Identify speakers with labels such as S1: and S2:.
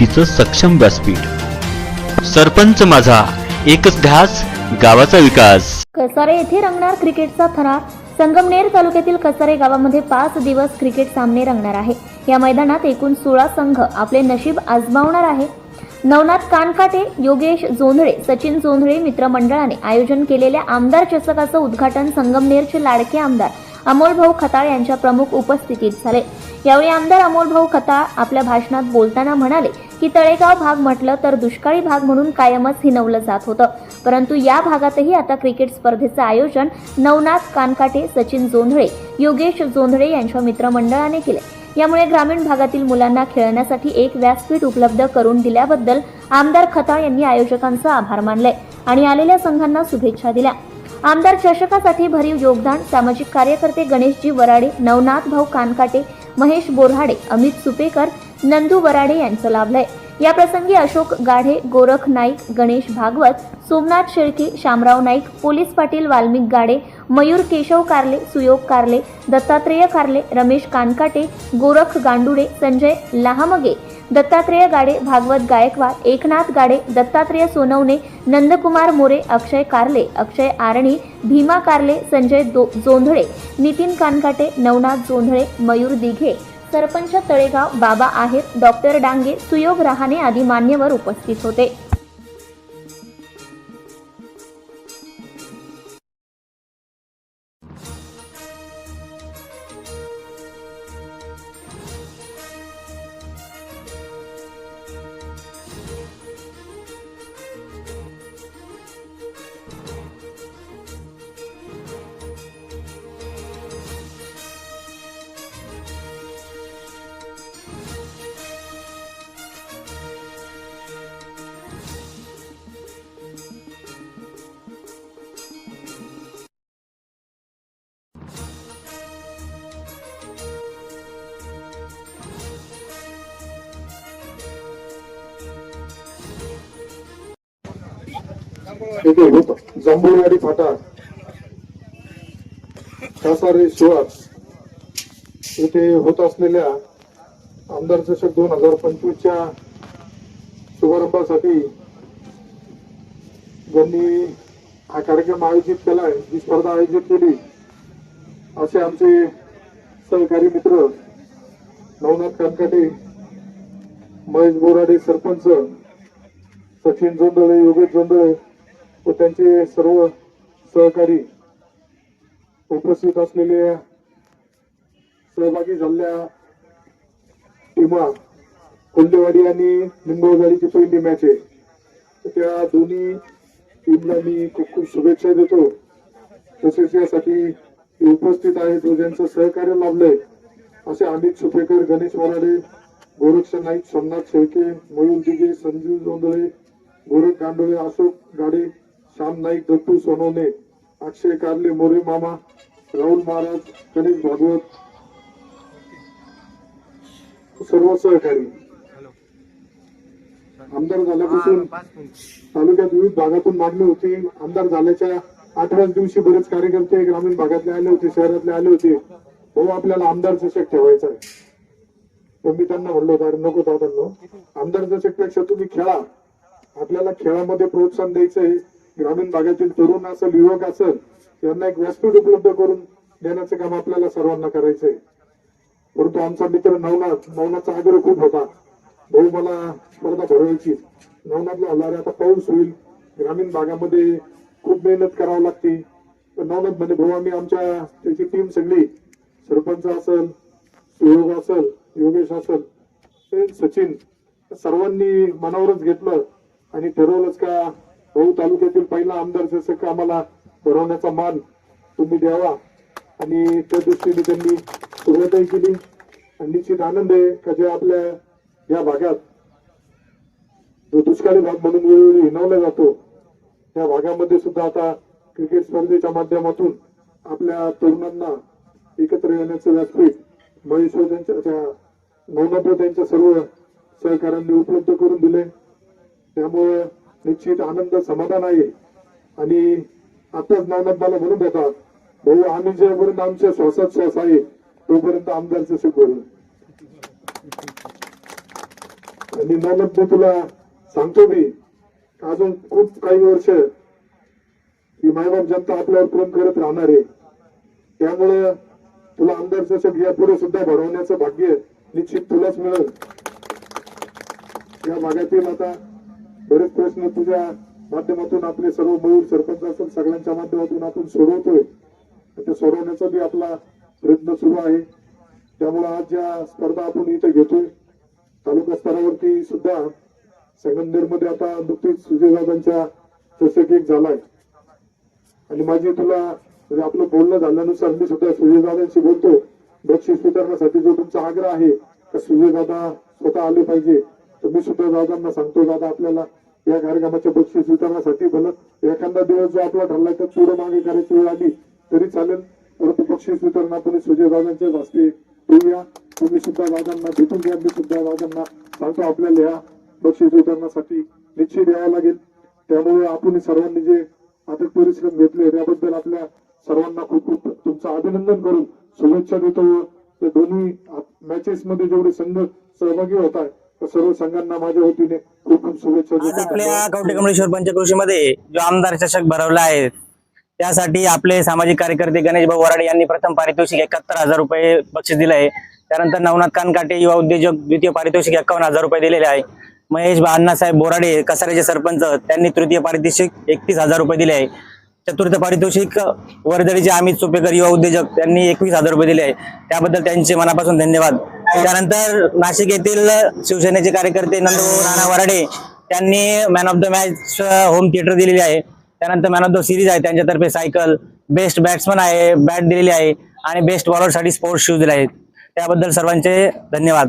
S1: गोष्टीचं सक्षम व्यासपीठ. सरपंच माझा एकच ध्यास गावाचा विकास.
S2: कसारे येथे रंगणार क्रिकेटचा थरार. संगमनेर तालुक्यातील कसारे गावामध्ये पाच दिवस क्रिकेट सामने रंगणार आहे. या मैदानात एकूण सोळा संघ आपले नशीब आजमावणार आहे. नवनाथ कानकाटे योगेश जोंधळे सचिन जोंधळे मित्रमंडळाने आयोजन केलेल्या आमदार चषकाचं उद्घाटन संगमनेरचे लाडके आमदार अमोल भाऊ खताळ यांच्या प्रमुख उपस्थितीत झाले. यावेळी आमदार अमोल भाऊ खताळ आपल्या भाषणात बोलताना म्हणाले की तळेगाव भाग म्हटलं तर दुष्काळी भाग म्हणून कायमच हिनवलं जात होतं. परंतु या भागातही आता क्रिकेट स्पर्धेचं आयोजन नवनाथ कानकाटे सचिन जोंधळे योगेश जोंधळे यांच्या मित्रमंडळाने केले. यामुळे ग्रामीण भागातील मुलांना खेळण्यासाठी एक व्यासपीठ उपलब्ध करून दिल्याबद्दल आमदार खताळ यांनी आयोजकांचा आभार मानले आणि आलेल्या संघांना शुभेच्छा दिल्या. आमदार चषकासाठी भरीव योगदान सामाजिक कार्यकर्ते गणेशजी वराडे नवनाथ भाऊ कानकाटे महेश बोरहाडे अमित सुपेकर नंदू वराडे यांचं लाभलंय. या प्रसंगी अशोक गाढे गोरख नाईक गणेश भागवत सोमनाथ शेळके शामराव नाईक पोलीस पाटील वाल्मिक गाडे मयूर केशव कारले सुयोग कारले दत्तात्रेय कारले रमेश कानकाटे गोरख गांडुडे संजय लहामगे दत्तात्रेय गाडे भागवत गायकवाड एकनाथ गाडे दत्तात्रेय सोनवणे नंदकुमार मोरे अक्षय कारले अक्षय आरणी भीमा कारले संजय दो जोंधळे नितीन कानकाटे नवनाथ जोंधळे मयूर दिघे सरपंच तळेगाव बाबा आहेत. डॉक्टर डांगे सुयोग रहाणे आदी मान्यवर उपस्थित होते.
S3: येथे होत. जांभूळवाडी फाटा. कासारे शिवार येथे होत असलेल्या आमदार चषक दोन हजार पंचवीसच्या शुभारंभासाठी ज्यांनी हा कार्यक्रम आयोजित केलाय जी स्पर्धा आयोजित केली असे आमचे सहकारी मित्र नवनाथ कानकाटे महेश बोराडे सरपंच सचिन जोंदळे योगेश जोंदळे व त्यांचे सर्व सहकारी उपस्थित असलेले सहभागी झालेल्या टीमा कोल्हेवाडी आणि लिंबववाडीची पहिली मॅच आहे. त्या दोन्ही टीमला मी खूप खूप शुभेच्छा देतो. तसेच यासाठी उपस्थित आहेत व ज्यांचं सहकार्य लाभलंय. असे अमित सुपेकर गणेश वराडे गोरक्ष नाईक सोमनाथ शेळके मयूर दिगे संजीव जोंधळे गोरख गांडोळे अशोक गाडे श्याम नाईक दत्तू सोनवणे अक्षय कारले मोरे मामा राहुल महाराज गणेश भागवत सर्व सहकारी. आमदार झाल्यापासून तालुक्यात विविध भागातून मागणी होती. आमदार झाल्याच्या आठव्याच दिवशी बरेच कार्यकर्ते ग्रामीण भागातले आले होते शहरातले आले होते. हो आपल्याला आमदार चषक ठेवायचा आहे. मी त्यांना म्हणलो होतं अरे नको दादांनो आमदार चषकपेक्षा तुम्ही खेळा. आपल्याला खेळामध्ये प्रोत्साहन द्यायचंय ग्रामीण भागातील तरुण असेल युवक असेल यांना एक व्यासपीठ उपलब्ध करून देण्याचं काम आपल्याला सर्वांना करायचंय. परंतु आमचा मित्र नवनाथ नवनाथचा आग्रह खूप होता. भाऊ मला स्पर्धा भरवायची. नवनाथला होणार आता पाऊस होईल. ग्रामीण भागामध्ये खूप मेहनत करावी लागते. तर नवनाथ म्हणजे भाऊ आम्ही आमच्या त्याची टीम सगळी सरपंच असेल सुयोग असेल योगेश असेल ते सचिन सर्वांनी मनावरच घेतलं आणि ठरवलंच का भाऊ तालुक्यातील पहिला आमदार शासक आम्हाला भरवण्याचा मान तुम्ही द्यावा. आणि त्या दृष्टीने त्यांनी सुरुवातही केली. आणि निश्चित आनंद आहे का जे आपल्या या भागात जो दुष्काळी भाग म्हणून वेळोवेळी हिनवला जातो त्या भागामध्ये सुद्धा आता क्रिकेट स्पर्धेच्या माध्यमातून आपल्या तरुणांना एकत्र येण्याचं व्यासपीठ महेश्वर त्यांच्या नवनाथ त्यांच्या सर्व सहकाऱ्यांनी उपलब्ध करून दिले त्यामुळे निश्चित आनंद समाधान आहे. आणि आताच नानात मला म्हणून देतात भाऊ आम्ही जेपर्यंत आमच्या श्वासात श्वास आहे तोपर्यंत आमदारचं सुख होईल. आणि नवलत मी तुला सांगतो मी अजून खूप काही वर्ष ही मायबाप जनता आपल्यावर प्रेम करत राहणार आहे. त्यामुळे तुला आमदार चषक यापुढे सुद्धा भरवण्याचं भाग्य निश्चित तुलाच मिळेल. या भागातील आता बरेच प्रश्न तुझ्या माध्यमातून आपले सर्व मयूर सरपंच असेल सगळ्यांच्या माध्यमातून आपण सोडवतोय. ते सोडवण्याचा बी आपला प्रयत्न सुरू आहे. त्यामुळे आज ज्या स्पर्धा आपण इथे घेतोय तालुका स्तरावरती सुद्धा संगमनेरमध्ये आता नुकतीच सुजयदादांच्या चषक एक झालाय. आणि माझी तुला म्हणजे आपलं बोलणं झाल्यानुसार मी सुद्धा सुजयदादांशी बोलतो. बक्षीस वितरणासाठी जो तुमचा आग्रह आहे तर सुजयदादा स्वतः आले पाहिजे? तर मी सुद्धा दादांना सांगतो दादा आपल्याला या कार्यक्रमाच्या बक्षीस वितरणासाठी भलं एखादा दिवस जो आपला ठरला तर पुढे मागे करायची वेळ आली तरी चालेल. परंतु बक्षीस वितरण आपण सुजयदादांच्याच हस्ते ठेवूया तुम्ही सुद्धा दादांना भेटून घ्या. मी सुद्धा दादांना सांगतो आपल्याला या बक्षीस वितरणासाठी निश्चित यावं लागेल. त्यामुळे आपण सर्वांनी जे अथक परिश्रम घेतले त्याबद्दल आपल्या सर्वांना खूप खूप तुमचं अभिनंदन करून शुभेच्छा देतो. व दोन्ही मॅचेस मध्ये जेवढे संघ सहभागी होत आहेत सर्व संघांना माझ्या वतीने खूप खूप शुभेच्छा
S4: आज आपल्या कवठे कमळेश्वर पंचकृषीमध्ये जो आमदार चषक भरवला आहे त्यासाठी आपले सामाजिक कार्यकर्ते गणेश भाऊ वराडे यांनी प्रथम पारितोषिक एकाहत्तर हजार रुपये बक्षीस दिले आहे. त्यानंतर नवनाथ कानकाटे युवा उद्योजक द्वितीय पारितोषिक एकावन्न हजार रुपये दिलेले आहे. महेश बा- अण्णासाहेब बोराडे कसाऱ्याचे सरपंच त्यांनी तृतीय पारितोषिक एकतीस हजार रुपये दिले आहे. चतुर्थ पारितोषिक वर्दळीचे अमित सोपेकर युवा उद्योजक त्यांनी एकवीस हजार रुपये दिले आहे. त्याबद्दल त्यांचे मनापासून धन्यवाद. त्यानंतर नाशिक येथील शिवसेनेचे कार्यकर्ते नंदभाऊ राणा वराडे त्यांनी man of the match home theatre दिलेली आहे. त्यानंतर मॅन ऑफ द सिरीज आहे त्यांच्यातर्फे सायकल बेस्ट बॅट्समन आहे बॅट दिलेली आहे आणि बेस्ट बॉलरसाठी स्पोर्ट्स शूज दिले आहेत. त्याबद्दल सर्वांचे धन्यवाद.